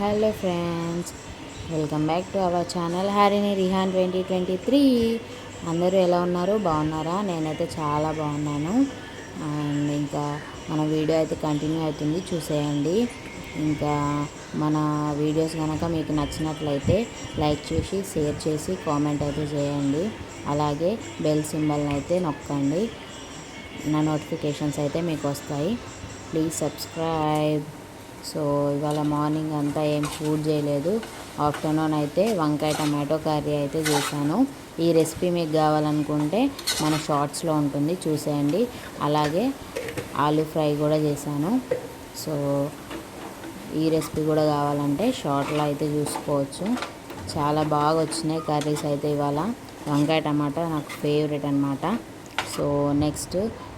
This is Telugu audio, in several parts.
Hello friends welcome back to our channel హ్యారీని Rehan twenty twenty three. అందరూ ఎలా ఉన్నారు? బాగున్నారా? నేనైతే చాలా బాగున్నాను. అండ్ ఇంకా మన వీడియో అయితే కంటిన్యూ అవుతుంది. చూసేయండి. ఇంకా మన వీడియోస్ కనుక మీకు నచ్చినట్లయితే లైక్ చేసి షేర్ చేసి కామెంట్ అయితే చేయండి. అలాగే బెల్ సింబల్ని అయితే నొక్కండి. నా నోటిఫికేషన్స్ అయితే మీకు వస్తాయి. Please subscribe. సో ఇవాళ మార్నింగ్ అంతా ఏం ఫుడ్ చేయలేదు. ఆఫ్టర్నూన్ అయితే వంకాయ టమాటో కర్రీ అయితే చేశాను. ఈ రెసిపీ మీకు కావాలనుకుంటే మన షార్ట్స్లో ఉంటుంది చూసేయండి. అలాగే ఆలూ ఫ్రై కూడా చేశాను. సో ఈ రెసిపీ కూడా కావాలంటే షార్ట్లో అయితే చూసుకోవచ్చు. చాలా బాగా వచ్చినాయి కర్రీస్ అయితే ఇవాళ. వంకాయ టమాటా నాకు ఫేవరెట్ అనమాట సో నెక్స్ట్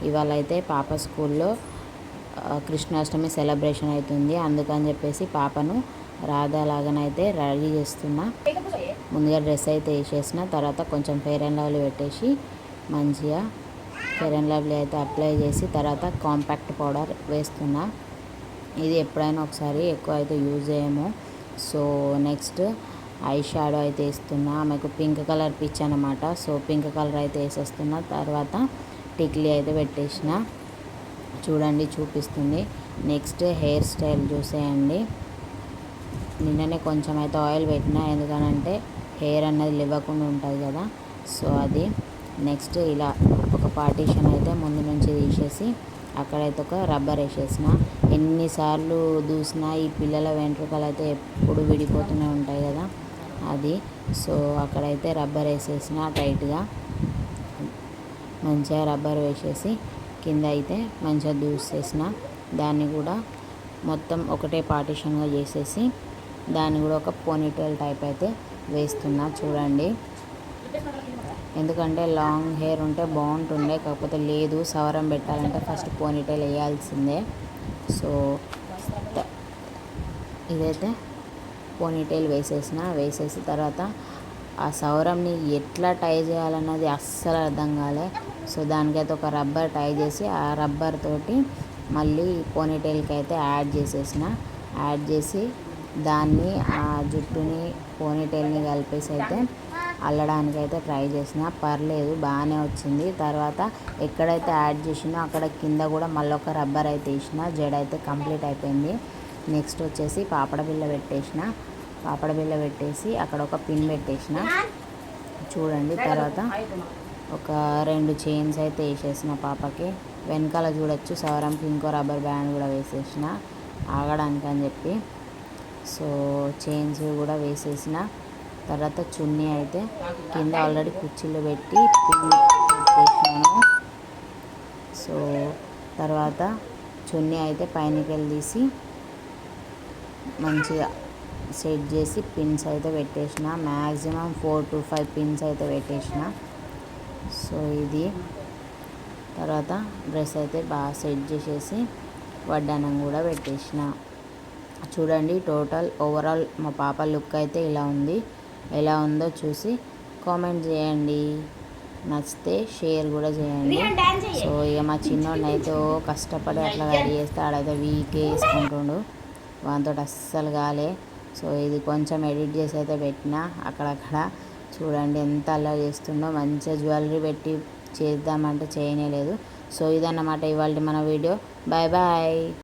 ఇవాళ అయితే పాప స్కూల్లో కృష్ణాష్టమి సెలబ్రేషన్ అవుతుంది. అందుకని చెప్పేసి పాపను రాధాలాగానైతే రెడీ చేస్తున్నా. ముందుగా డ్రెస్ అయితే వేసేసిన తర్వాత కొంచెం ఫెయిర్ అండ్ లవ్లీ పెట్టేసి మంచిగా ఫెయిర్ అండ్ లవ్లీ అయితే అప్లై చేసి తర్వాత కాంపాక్ట్ పౌడర్ వేస్తున్నా. ఇది ఎప్పుడైనా ఒకసారి ఎక్కువ అయితే యూజ్ చేయము. సో నెక్స్ట్ ఐ షాడో అయితే వేస్తున్నా. ఆమెకు పింక్ కలర్ పిచ్ అనమాట సో పింక్ కలర్ అయితే వేసేస్తున్నా. తర్వాత టిక్లీ అయితే పెట్టేసిన. చూడండి చూపిస్తుంది. నెక్స్ట్ హెయిర్ స్టైల్ చూసేయండి. నిన్ననే కొంచెం అయితే ఆయిల్ పెట్టిన ఎందుకనంటే హెయిర్ అన్నది లేవకుండా ఉంటుంది కదా. సో అది నెక్స్ట్ ఇలా ఒక పార్టీషన్ అయితే ముందు నుంచి తీసేసి అక్కడైతే ఒక రబ్బర్ వేసేసిన. ఎన్నిసార్లు దూసినా ఈ పిల్లల వెంట్రుకలు అయితే ఎప్పుడు విడిపోతూనే ఉంటాయి కదా. అది సో అక్కడైతే రబ్బర్ వేసేసిన టైట్గా. మంచిగా రబ్బర్ వేసేసి కింద అయితే మంచిగా దూసేసిన దాన్ని కూడా మొత్తం ఒకటే పార్టిషన్గా చేసేసి దాన్ని కూడా ఒక పోనీటైల్ టైప్ అయితే వేస్తున్నా. చూడండి. ఎందుకంటే లాంగ్ హెయిర్ ఉంటే బాగుంటుండే కాకపోతే లేదు సవరం పెట్టాలంటే ఫస్ట్ పోనీటైల్ వేయాల్సిందే. సో ఇదైతే పోనీటైల్ వేసేసిన వేసేసి తర్వాత ఆ సౌరంని ఎట్లా టై చేయాలన్నది అస్సలు అర్థం కాలే. సో దానికైతే ఒక రబ్బర్ టై చేసి ఆ రబ్బర్ తోటి మళ్ళీ పోనీటైల్కి అయితే యాడ్ చేసేసిన. యాడ్ చేసి దాన్ని ఆ జుట్టుని పోనీటైల్ని కలిపేసి అయితే అల్లడానికైతే ట్రై చేసిన. పర్లేదు బాగానే వచ్చింది. తర్వాత ఎక్కడైతే యాడ్ చేసినా అక్కడ కింద కూడా మళ్ళీ ఒక రబ్బర్ అయితే వేసిన. జడ అయితే కంప్లీట్ అయిపోయింది. నెక్స్ట్ వచ్చేసి పాపడ బిళ్ళ పెట్టేసిన. పాపడ బిల్ల పెట్టేసి అక్కడ ఒక పిన్ పెట్టేసిన. చూడండి తర్వాత ఒక రెండు చైన్స్ అయితే వేసేసిన పాపకి. వెనకాల చూడొచ్చు సవరంకి ఇంకో రబ్బర్ బ్యాండ్ కూడా వేసేసిన. ఆగడానికి అని చెప్పి. సో చైన్స్ కూడా వేసేసిన. తర్వాత చున్నీ అయితే కింద ఆల్రెడీ కుర్చీలు పెట్టి పిన్ పెట్టేసినాను. సో తర్వాత చున్నీ అయితే పైనకి వెళ్ళి తీసి మంచిగా సెట్ చేసి పిన్స్ అయితే పెట్టేసిన. Maximum four to five pins అయితే పెట్టేసిన. సో ఇది. తర్వాత డ్రెస్ అయితే బాగా సెట్ చేసేసి వడ్డానం కూడా పెట్టేసిన. చూడండి టోటల్ ఓవరాల్ మా పాప లుక్ అయితే ఇలా ఉంది. ఎలా ఉందో చూసి కామెంట్ చేయండి. నచ్చితే షేర్ కూడా చేయండి. సో ఇక మా చిన్నోడిని అయితే కష్టపడి అట్లా రెడీ చేస్తే ఆడైతే వీకే వేసుకుంటుండు. వాటితో అస్సలు కాలే. సో ఇది కొంచెం ఎడిట్ చేసి అయితే పెట్టిన అక్కడక్కడ. చూడండి ఎంత అలా చేస్తుండో మంచిగా జ్యువెలరీ పెట్టి చేద్దామంటే చేయనే లేదు. సో ఇదన్నమాట ఇవాళ మన వీడియో. Bye bye.